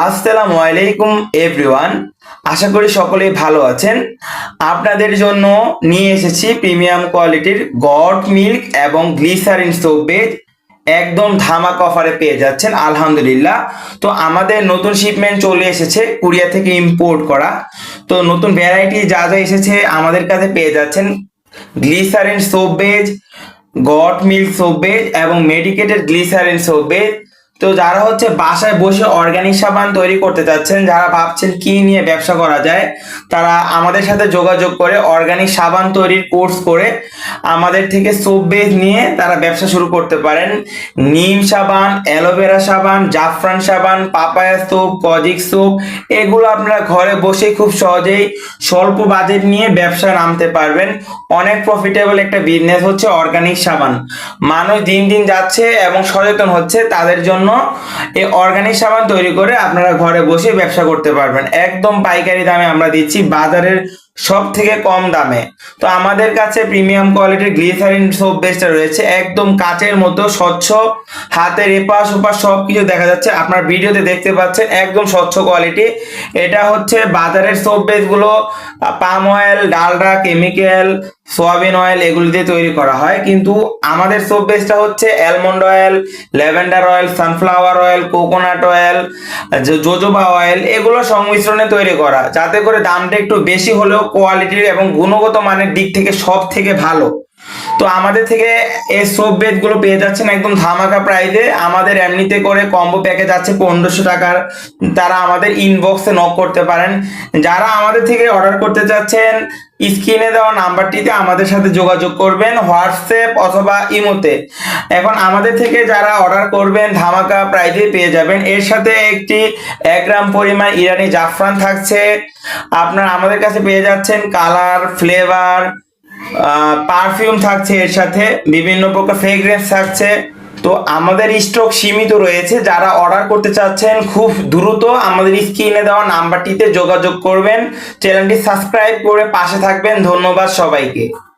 আসসালামু আলাইকুম এভরিওয়ান আশা করি সকলেই ভালো আছেন। আপনাদের জন্য নিয়ে এসেছি প্রিমিয়াম কোয়ালিটির গড মিল্ক এবং গ্লিসারিন সোপবেজ একদম ধামাক অফারে পেয়ে যাচ্ছেন, আলহামদুলিল্লাহ। তো আমাদের নতুন শিপমেন্ট চলে এসেছে কুরিয়া থেকে ইম্পোর্ট করা। তো নতুন ভ্যারাইটি যা যা এসেছে আমাদের কাছে পেয়ে যাচ্ছেন glycerine soap base goat milk soap base এবং মেডিকেটেড গ্লিসারিন সোপ বেজ তো যারা হচ্ছে বাসায় বসে অর্গানিক সাবান তৈরি করতে চাচ্ছেন যারা ভাবছেন কি নিয়ে ব্যবসা করা যায়, তারা আমাদের সাথে যোগাযোগ করে অর্গানিক সাবান তৈরির কোর্স করে আমাদের থেকে সোপ বেজ নিয়ে তারা ব্যবসা শুরু করতে পারেন। নিম সাবান, অ্যালোভেরা সাবান, জাফরান সাবান, পাপায়া সোপ কজিক সোপ এগুলো আপনারা ঘরে বসে খুব সহজেই স্বল্প বাজেট নিয়ে ব্যবসা নামতে পারবেন। অনেক প্রফিটেবল একটা বিজনেস হচ্ছে অর্গানিক সাবান। মানুষ দিন দিন যাচ্ছে এবং সচেতন হচ্ছে, তাদের জন্য এই অর্গানিক সাবান তৈরি করে আপনারা ঘরে বসে ব্যবসা করতে পারবেন। একদম পাইকারি দামে আমরা দিচ্ছি। বাজারের সব থেকে কম দামে। তো আমাদের কাছে প্রিমিয়াম কোয়ালিটির গ্লিসারিন সোপ বেসটা রয়েছে। একদম কাচের মতো, স্বচ্ছ, হাতের এপাশ ওপাশ সব কিছু দেখা যাচ্ছে। আপনার ভিডিওতে দেখতে পাচ্ছেন, একদম স্বচ্ছ কোয়ালিটি এটা হচ্ছে বাজারের soap বেসগুলো palm oil Dalda chemical soybean oil এগুলো দিয়ে তৈরি করা হয়। কিন্তু আমাদের সোপ বেসটা হচ্ছে almond oil lavender oil sunflower oil coconut oil jojoba oil এগুলো সংমিশ্রণে তৈরি করা। যাতে করে দামটা একটু বেশি হলেও কোয়ালিটির এবং গুণগত মানের দিক থেকে সব থেকে ভালো। তো আমাদের থেকে এই সোপ বেডগুলো পেয়ে যাচ্ছেন একদম ধামাকা প্রাইজে আমাদের এমনিতে করে কম্বো প্যাকেজ আছে পনেরোশো টাকার। তারা আমাদের ইনবক্সে নক করতে পারেন। যারা আমাদের থেকে অর্ডার করতে চাচ্ছেন, স্ক্রিনে দেওয়া নাম্বারটিতে আমাদের সাথে যোগাযোগ করবেন, হোয়াটসঅ্যাপ অথবা ইমোতে। এখন আমাদের থেকে যারা অর্ডার করবেন, ধামাকা প্রাইজে পেয়ে যাবেন। এর সাথে একটি এক গ্রাম পরিমাণ ইরানি জাফরান থাকছে। আপনার আমাদের কাছে পেয়ে যাচ্ছেন কালার ফ্লেভার পারফিউম থাকছে এর সাথে, বিভিন্ন প্রকার ফ্রেগ্রেন্স থাকছে। তো আমাদের স্টক সীমিত রয়েছে। যারা অর্ডার করতে চাচ্ছেন, খুব দ্রুত আমাদের স্ক্রিনে দেওয়া নাম্বারটিতে যোগাযোগ করবেন। চ্যানেলটি সাবস্ক্রাইব করে পাশে থাকবেন। ধন্যবাদ সবাইকে।